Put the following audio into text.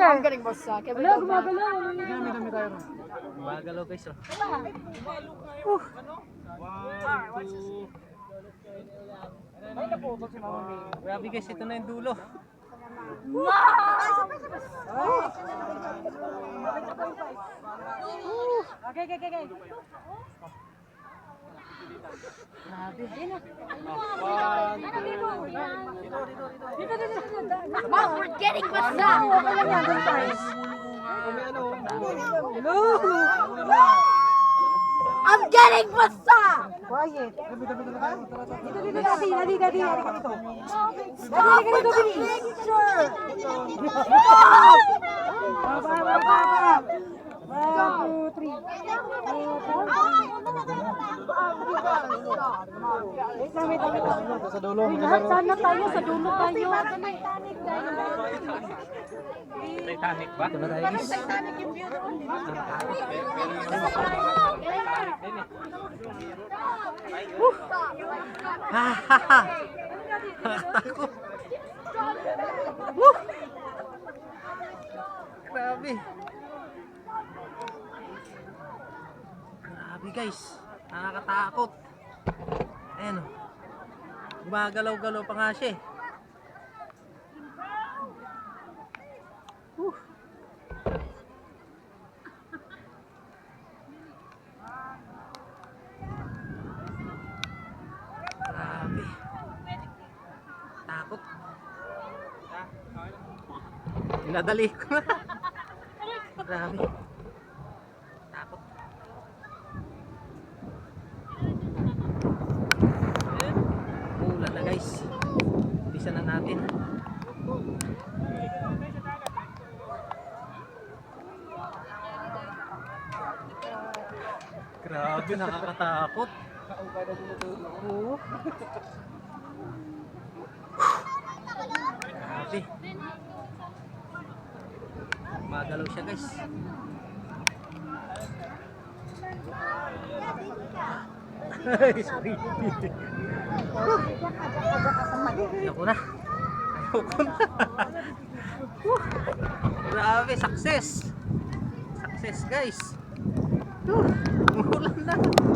Ang galing boss sa akin. Wala, guys oh. Grabe guys, ito na yung dulo. Okay, okay, okay. Mom, we're getting basta! I'm getting basta! Quiet. Dito, dito, dati, dati, dati, dati ka dito. Dati ka dito, picture! Baba, baba, baba. One, two, three. Lang, lang, wait lang. Sa dulo. Lahat sana tayo, sa dulo tayo. Titanic ba? Ito na tayo guys. Nakatakot. Woo! Grabe. Grabe guys. Nakakatakot. Ayan o. Gumagalaw-galaw pa nga siya eh. Whew. Takot. Dinadali ko na. Grabe. Takot. Ulan na guys. Bisa na natin. Grabe, nakakatakot. Oo. Grabe. Magalaw siya guys. Ay, sorry. Ayoko na. Ayoko na. Grabe, success. Success guys. Umulan na.